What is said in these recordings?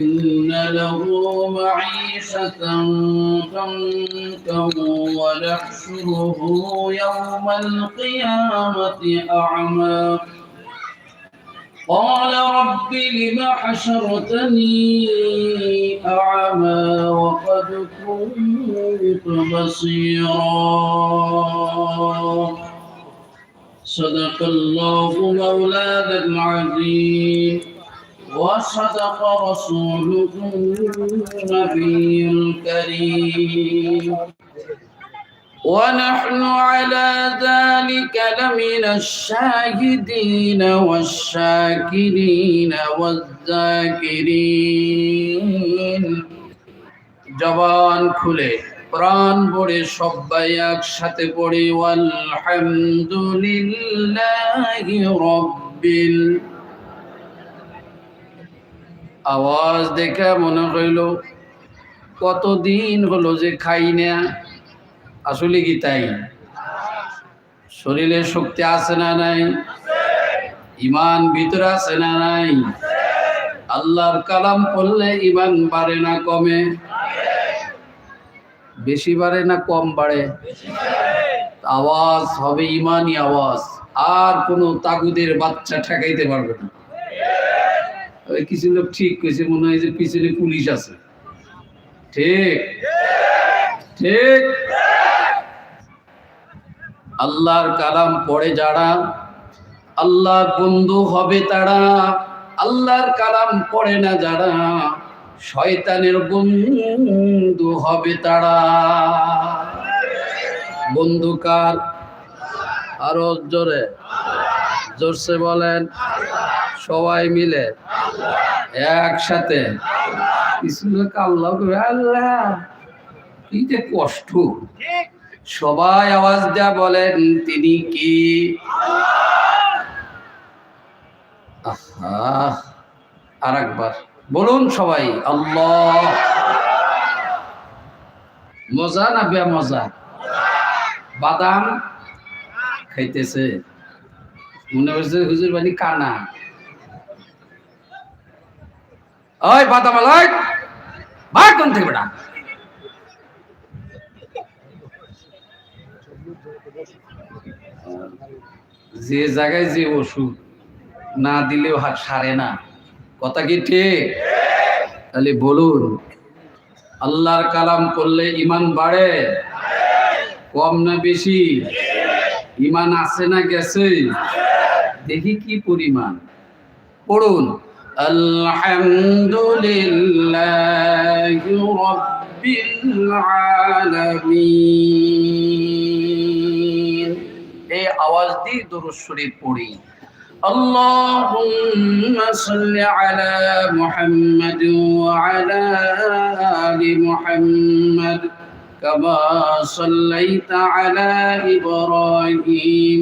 إن له معيشة ضنكا ونحشره يوم القيامة أعمى قال رب لم حشرتني أعمى وقد كنت بصيرا صدق الله مولانا العظيم. وصدق رسوله النبي الكريم ونحن على ذلك لمن الشاهدين والشاكرين والذاكرين জবান খুলে প্রাণ ভরে সবাই একসাথে পড়ি আলহামদুলিল্লাহি রব্বিল আওয়াজ দেখে মনে হইল, কতদিন হলো যে খাই না? আসলে কি তাই? শরীরে শক্তি আছে না নাই? ইমান ভিতরে আছে না নাই? আল্লাহর কালাম পড়লে ইমান বাড়ে না কমে? বেশি বাড়ে না কম বাড়ে? আওয়াজ হবে ইমানই আওয়াজ, আর কোনো তাগুদের বাচ্চা ঠেকাইতে পারবে না। কিছু লোক ঠিক কইছে, মনে হয় যে পিছনে পুলিশ আছে। ঠিক? ঠিক? আল্লাহর কালাম পড়ে যারা, আল্লাহর বন্ধু হবে তারা, আল্লাহর কালাম পড়ে না যারা, শয়তানের বন্ধু হবে তারা। বন্ধু কার? আরও জোরে, জোরসে বলেন, সবাই মিলে। একসাথে। কিছু আল্লাহ আল্লাহ, কি যে কষ্ট। সবাই আওয়াজ দেয়া বলেন, তিনি কি? আর একবার বলুন সবাই, আল্লাহ। মজা না বে মজা বাদাম খাইতেছে। মনে হচ্ছে হুজুর বাড়ি কানা। ওই বাদাম আলাই বার কোন থেকে বেটা যে জায়গায় যে ওষুধ না দিলেও হাত সারে না, কথা কি ঠিক? তাহলে বলুন, আল্লাহর কালাম করলে ইমান বাড়ে? কম না বেশি? ইমান আছে না গেছে? দেখি কি পরিমাণ। পড়ুন। আলহামদুলিল্লাহ রব্বিল আলামিন এই আওয়াজ দিয়ে দরুদ শরীফ পড়ি اللهم صل على محمد وعلى آل محمد كما صليت على إبراهيم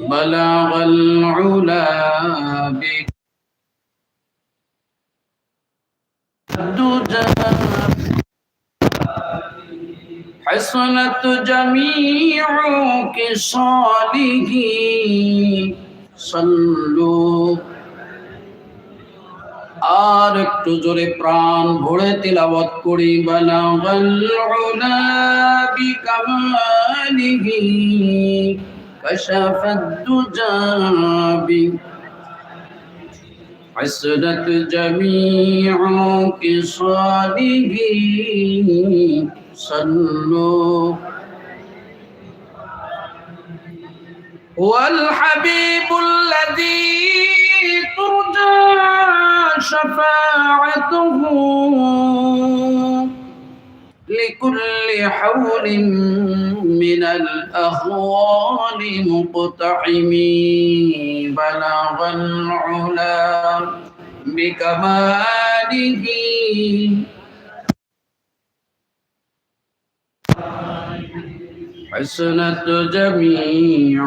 بلغ العلا بك الدجى حسنت جميع خصاله صلوا আর একটু জোরে প্রাণ ভরে তিলাবত করি বালাগাল উলা বিকামালিহি كشف الدجى حسنت جميع خصاله صلوا. هو الحبيب الذي ترجى شفاعته. لكل حول من الأهوال مقتحمين بلغ العلا بكماله. حسنت جميع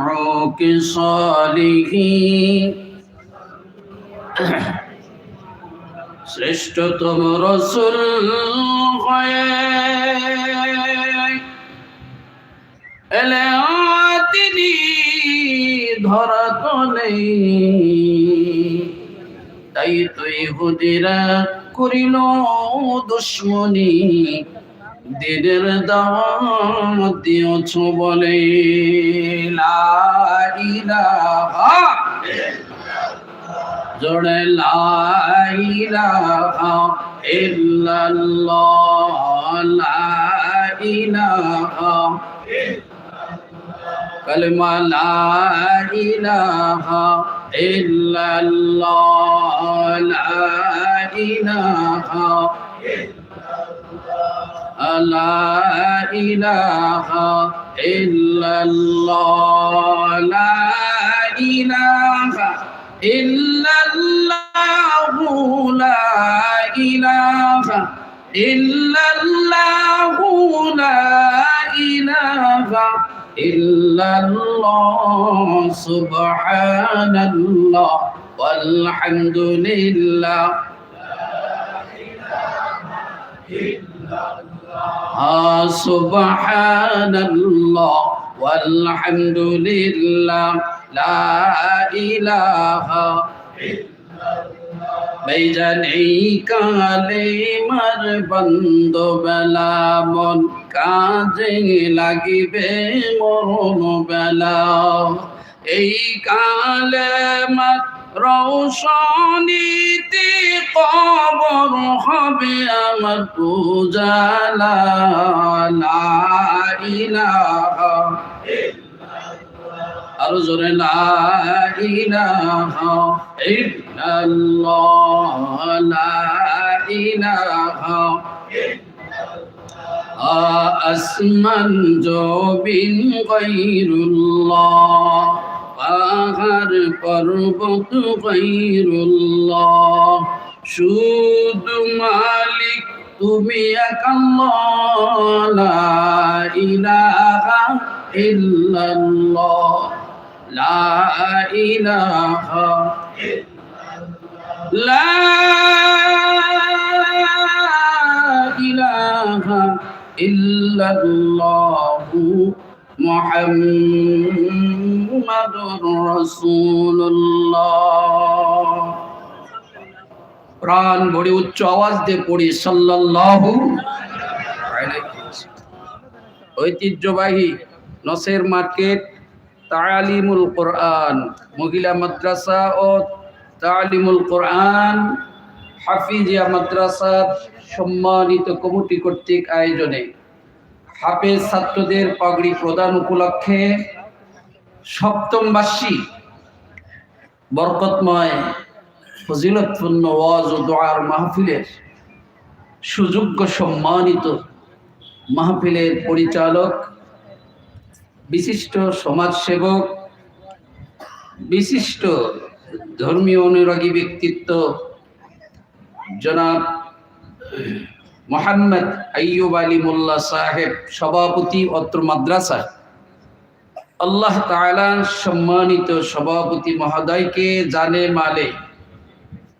خصاله শ্রেষ্ঠতম রসুল এলে তিনি ধরা তলে তাই তুই হুদিরা করিল দুশ্মনী, দিনের দাম দিয়েছ বলে লা ইলাহা জোড়ে লাইলাহা ইল্লাল্লাহ লাইলাহা কলমা লাইলাহা ইল্লাল্লাহ লাইলাহা لا إله إلا الله لا إله إلا الله لا إله إلا الله لا إله إلا الله سبحان الله والحمد لله آه سبحان الله والحمد لله لا إله বেজান এই কালে মার বন্ধ বেলা মন কাজে লাগিবে মরণ বেলা এই কালে মার রৌশনীতি কবর হবে আমার পূজালা লা ইলাহা আরও জোরে, লা ইলাহা ইল্লাল্লাহ, লা ইলাহা আসমান জবিন গায়রুল্লাহ, পাহাড় পর্বত গায়রুল্লাহ শুধু মালিক তুমি একাল্লাহ ইলাহা ইল্লাল্লাহ। لا إله لا إله إلا الله محمد رسول الله প্রাণ ভরে উচ্চ আওয়াজ দিয়ে পড়ি সাল্লাল্লাহু আলাইহি ওয়াসাল্লাম। ঐতিহ্যবাহী নসের মার্কেট তালিমুল কোরআন, মহিলা মাদ্রাসা ও তালিমুল কোরআন, হাফিজিয়া মাদ্রাসার সম্মানিত কমিটি কর্তৃক আয়োজনে হাফেজ ছাত্রদের পাগড়ি প্রদান উপলক্ষে সপ্তম বার্ষিক বরকতময় ফজিলতপূর্ণ ওয়াজ ও দোয়ার মাহফিলের সুযোগ্য সম্মানিত মাহফিলের পরিচালক বিশিষ্ট সমাজসেবক, বিশিষ্ট ধর্মীয় অনুরাগী ব্যক্তিত্ব জনাব মোহাম্মদ আইয়ুব আলী মোল্লা সাহেব, সভাপতি অত্র মাদ্রাসা। আল্লাহ তাআলা সম্মানিত সভাপতি মহোদয়কে জানে মালে।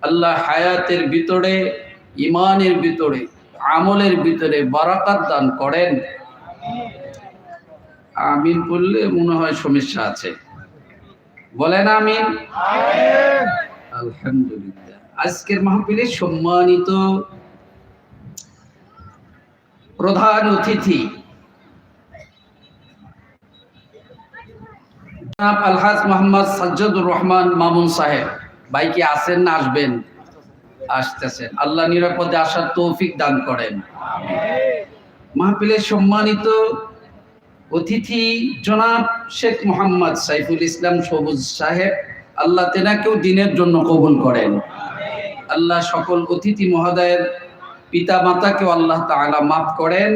আল্লাহ হায়াতের ভিতরে ইমানের ভিতরে, আমলের ভিতরে বারাকাত দান করেন। আমিন বললে মনে হয় সমস্যা আছে। বলেন আমিন। আলহামদুলিল্লাহ। আজকের মাহফিলে সম্মানিত প্রধান অতিথি আলহাজ মোহাম্মদ সাজ্জাদুর রহমান মামুন সাহেব। ভাই কি আসেন না আসবেন? আসতেছেন। আল্লাহ নিরাপদে আসার তৌফিক দান করেন। মাহফিলের সম্মানিত অতিথি জনাব শেখ মোহাম্মদ সাইফুল ইসলাম সবুজ সাহেব আল্লাহ তেনাকেও দিনের জন্য কবুল করেন। আল্লাহ সকল অতিথি মহোদয়ের পিতা মাতাকেও আল্লাহ তাআলা মাফ করেন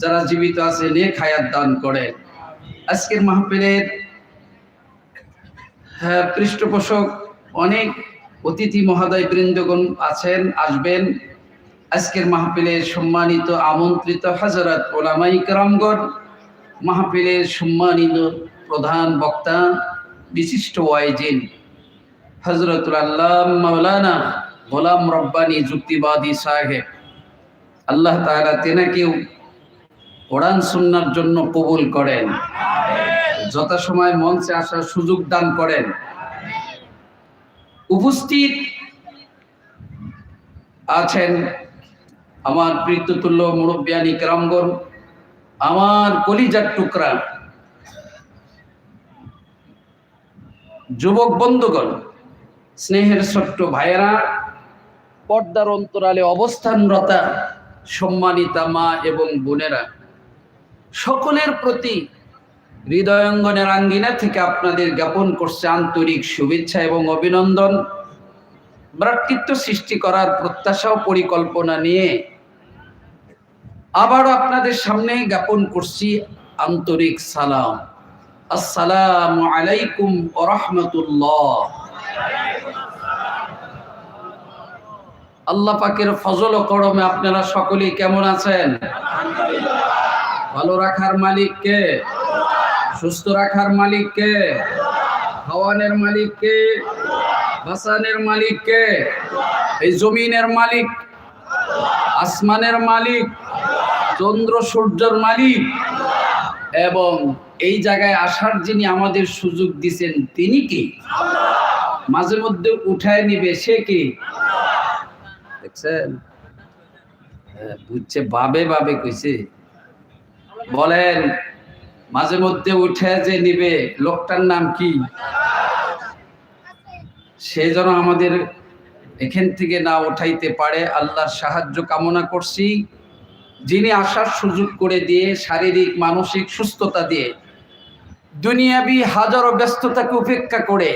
যারা জীবিত আছে নেক হায়াত দান করেন। আজকের মাহফিলের হ্যাঁ, পৃষ্ঠপোষক অনেক অতিথি মহোদয় বৃন্দগণ আছেন আসবেন। আজকের মাহফিলের সম্মানিত আমন্ত্রিত হাজরত ওলামাই কেরামগণ মাহফিলের সম্মানিত প্রধান বক্তা, বিশিষ্ট ওয়াইজিন হজরতুল আল্লাহ মাওলানা গোলাম রব্বানি যুক্তিবাদী সাহেব। আল্লাহ তাআলা তেনাকেও কোরআন সুন্নার জন্য কবুল করেন। যথাসময় মঞ্চে আসার সুযোগ দান করেন। উপস্থিত আছেন আমার প্রীততুল্য মুরব্বিয়ানি কেরামগণ আমার কলিজার টুকরা। যুবক বন্ধুগণ, স্নেহের ছোট্ট ভাইয়েরা, পর্দার অন্তরালে অবস্থানরতা সম্মানিতা মা এবং বোনেরা, সকলের প্রতি হৃদয়ঙ্গনের আঙ্গিনা থেকে আপনাদের জ্ঞাপন করছে আন্তরিক শুভেচ্ছা এবং অভিনন্দন। ভ্রাতৃত্ব সৃষ্টি করার প্রত্যাশা ও পরিকল্পনা নিয়ে আবারও আপনাদের সামনে জ্ঞাপন করছি আন্তরিক সালাম। আসসালামু আলাইকুম ওরহমতুল্লাহ আল্লাহ পাকের ফজল করমে আপনারা সকলেই কেমন আছেন? ভালো রাখার মালিক কে? সুস্থ রাখার মালিক কে? খাওয়ানের মালিক কে? বাসানের মালিক কে? এই জমিনের মালিক? আসমানের মালিক? চন্দ্র সূর্যের মালিক। এবং এই জায়গায় আসার যিনি আমাদের সুযোগ দিছেন তিনি কি? মাঝে মধ্যে উঠায় নিবে সে কি? দেখছেন? হ্যাঁ, বুঝছে বাবে বাবে কইছে। বলেন মাঝে মধ্যে উঠে যে নিবে লোকটার নাম কি? সে যেন আমাদের এখান থেকে না উঠাইতে পারে আল্লাহর সাহায্য কামনা করছি। যিনি আসার সুযোগ করে দিয়ে শারীরিক, মানসিক সুস্থতা দিয়ে দুনিয়াবি হাজারো ব্যস্ততাকে উপেক্ষা করে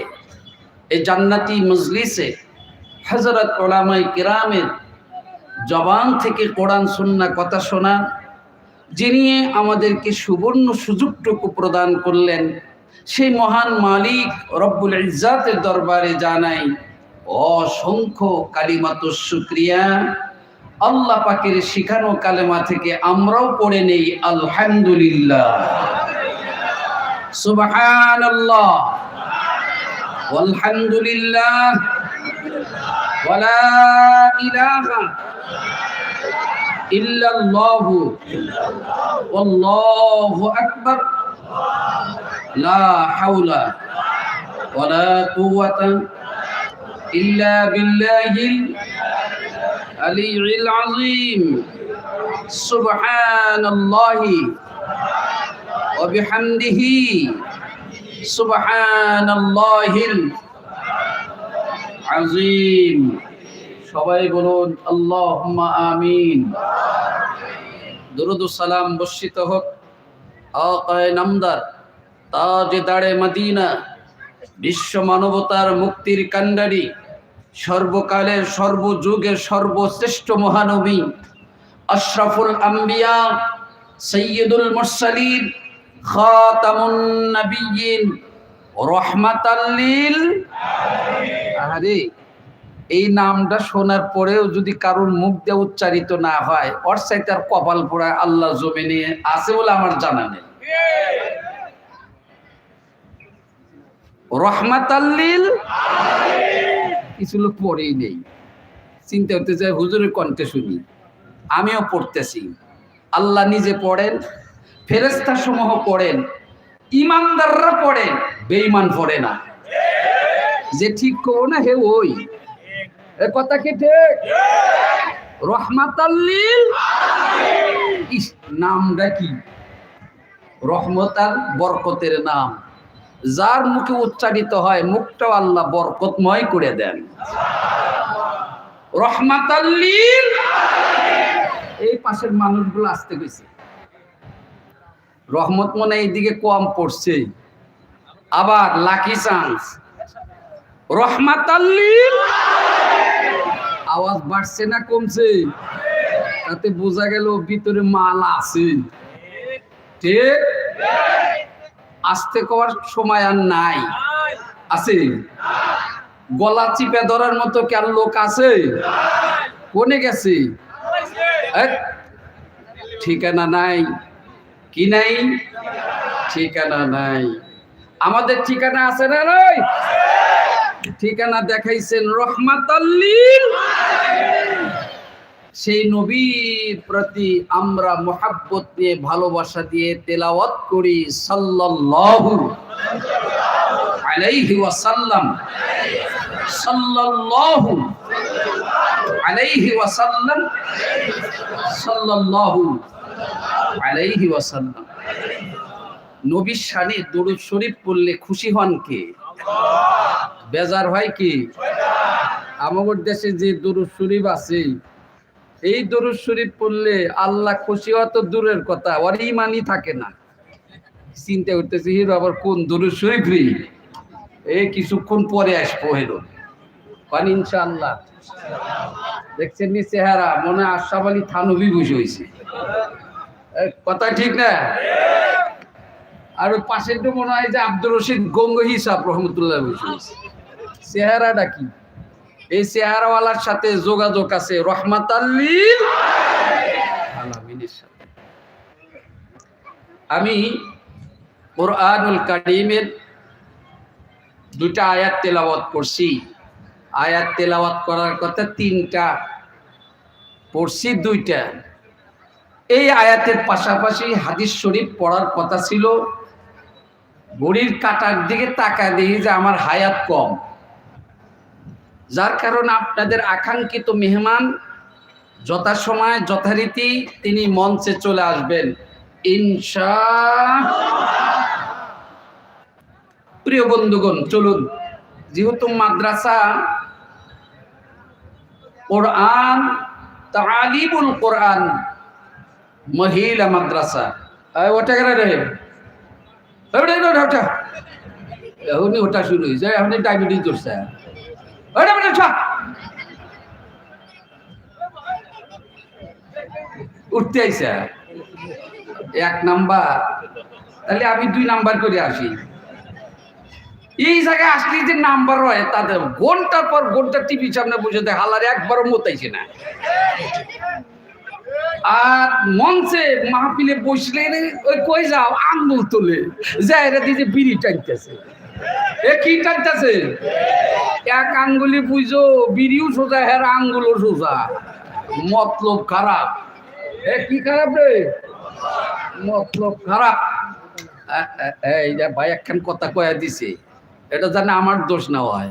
এই জান্নাতি মজলিসে হজরত ওলামাই কিরামের জবান থেকে কোরআন সুন্না কথা শোনা, যিনি আমাদেরকে সুবর্ণ সুযোগটুকু প্রদান করলেন, সেই মহান মালিক রব্বুল ইজাতের দরবারে জানাই অসংখ্য কালিমাত শুক্রিয়া। আল্লাহ পাকের শিখানো কালেমা থেকে আমরাও পড়ে নেই, আলহামদুলিল্লাহ। সুবহানাল্লাহ। আলহামদুলিল্লাহ ওয়ালা ইলাহা ইল্লাল্লাহ। আল্লাহু আকবার। লা হাওলা ওয়ালা কুওয়াতা إلا بالله العلي العظيم سبحان الله وبحمده سبحان الله العظيم সবাই বলুন আল্লাহুম্মা আমিন দরুদ ও সালাম বর্ষিত হোক আকায় নামদার তাজে দাঁড়ে মদিনা বিশ্ব মানবতার মুক্তির কান্ডারি সর্বকালের সর্বযুগের সর্বশ্রেষ্ঠ মহানবী আশরাফুল আম্বিয়া সৈয়দুল মুরসালিন খাতামুন নবিয়্যিন রহমাতাল লিল আরে এই নামটা শোনার পরেও যদি কারোর মুখ দিয়ে উচ্চারিত না হয় ওর সাথে আর কপাল পোড়া আল্লাহ জমিনে আছে বলে আমার জানা নেই। রহমাতাল্লিল কিছু লোক পড়েই নেই। চিন্তা হতে যায় হুজুরের কণ্ঠে শুনি। আমিও পড়তেছি। আল্লাহ নিজে পড়েন ফেরেস্তা সমূহ পড়েন ইমানদাররা পড়েন, বেঈমান পড়ে না। যে ঠিক করো না, হে ওই। এ কথা কি ঠিক? রহমাতাল্লিল ইস, নামটা কি? রহমতার বরকতের নাম। যার মুখে উচ্চারিত হয়, মুখটাও আল্লাহ বরকতময় করে দেন। রহমাতাল্লিল এই পাশের মানুষগুলো আসতে গেছে রহমত মনে এইদিকে কম পড়ছে আবার লাকি চান্স। রহমাতাল্লিল আওয়াজ বাড়ছে না কমছে? তাতে বোঝা গেল ভিতরে মাল আছে। ঠিক? আসতে কওয়ার সময় আর নাই। আছে? গলা চিপে ধরার মতো কি আর লোক আছে? কোনে গেছে? ঠিকানা নাই। কি নাই? ঠিকানা নাই। আমাদের ঠিকানা আছে না নাই? ঠিকানা দেখাইছেন রহমাতাল্লিল। সেই নবীর প্রতি আমরা মোহাব্বত নিয়ে ভালোবাসা দিয়ে তেলাওয়াত করি সাল্লাল্লাহু আলাইহি ওয়াসাল্লাম। সাল্লাল্লাহু আলাইহি ওয়াসাল্লাম। সাল্লাল্লাহু আলাইহি ওয়াসাল্লাম। নবীর শানে দরুদ শরীফ পড়লে খুশি হন কে? বেজার হয় কি? আমাদের দেশে যে দরুদ শরীফ আছে এই দরুদ শরীফ পড়লে আল্লাহ খুশি হওয়া তো দূরের কথা, ওর ইমানই থাকে না। চিন্তা করতেছি, হিরো আবার কোন দরুদ শরীফ রে? এই কিছুক্ষণ পরে আসব হেরো। পান ইনশাআল্লাহ, দেখছেন নি চেহারা, মনে আশরাফ আলী থানবি বসে হয়েছে। কথা ঠিক না? আর ওই পাশের তো মনে হয় যে আব্দুর রশিদ গঙ্গহি সাহ রহমতুল্লাহ বসে হয়েছে। চেহারাটা কি? এই চেহারাওয়ালার সাথে যোগাযোগ আছে রহমাত আমি কোরআনুল কারিমের দুটা আয়াত তেলাওয়াত করছি। আয়াত তেলাওয়াত করার কথা তিনটা, পড়ছি দুইটা। এই আয়াতের পাশাপাশি হাদিস শরীফ পড়ার কথা ছিল, ঘড়ির কাটার দিকে তাকা দেখি যে আমার হায়াত কম। যার কারণে আপনাদের আকাঙ্ক্ষিত মেহমান যথাসময়, যথারীতি তিনি মঞ্চে চলে আসবেন। ইনশা প্রিয় বন্ধুগণ, চলুন। যেহেতু মাদ্রাসা কোরআন তালিবুল কোরআন, মহিলা মাদ্রাসা। ওটা কেন রে? ওটা শুরু হয়েছে, এখনই ডায়াবেটিস ধরছে ওটা ওটা ওটা উঠতে আইসা। এক নাম্বার। তাহলে আমি দুই নাম্বার করে আসি। এই জায়গায় আসলে যে নাম্বার হয় তাদের ঘণ্টার পর ঘণ্টা টিভি সামনে বসে দেয় হালার একবারও মতাইছে না। আর মঞ্চে মাহফিলে বসলে ওই কই যাও? আঙ্গুল তোলে। যায় এরা দিয়ে বিড়ি টানতেছে। এ কি টানতেছে এক আঙ্গুলি বুঝো বিড়িও সোজা, হের আঙ্গুলও সোজা। মতলব খারাপ। এ কি খারাপ রে? মতলব খারাপ। এই যে ভাই একখান কথা কয়া দিছে, এটা জানে আমার দোষ না হয়।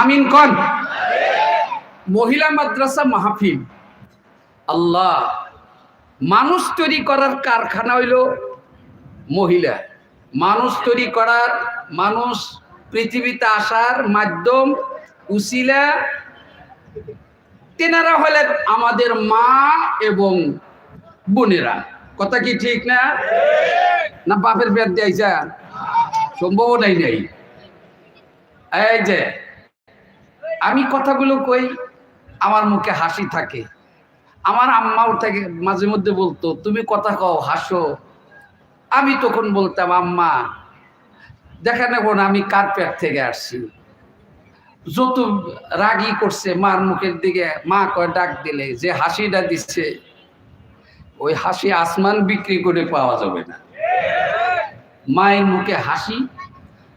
আমিন কন? মহিলা মাদ্রাসা মাহফিল। আল্লাহ, মানুষ তৈরি করার কারখানা হইল মহিলা। মানুষ তৈরি করার মানুষ পৃথিবীতে আসার মাধ্যম উসিলা তেনারা হলেন আমাদের মা এবং বোনেরা। কথা কি ঠিক না? না বাপের পেট দিয়েছা সম্ভাবনাই নাই। এই যে, আমি কথাগুলো কই, আমার মুখে হাসি থাকে। আমার আম্মাও থাকে, মাঝে মধ্যে বলতো, তুমি কথা কও, হাসো। আমি তখন বলতাম, আম্মা দেখা নেব না আমি কার্পেট থেকে আসছি? যত রাগি করছে মার মুখের দিকে, মা কয়, ডাক দিলে। যে হাসিটা দিচ্ছে ওই হাসি আসমান বিক্রি করে পাওয়া যাবে না। মায়ের মুখে হাসি,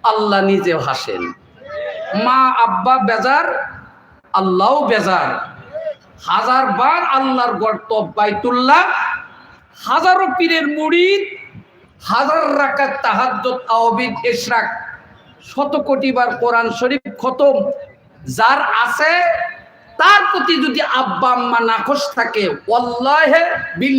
আল্লাহ নিজেও হাসেন। মা আব্বা বেজার, আল্লাহও বেজার। হাজার বার আল্লাহর গর্ত বাইতুল্লাহ, হাজারো পীরের মুড়িদ হাজার রাকাত তাহাদ্দত আওবিদ এশরাক শত কোটি বার কোরআন শরীফ খতম। যার আছে, তার প্রতি যদি আব্বা আম্মা নাকশ থাকে অল্লাহে বিল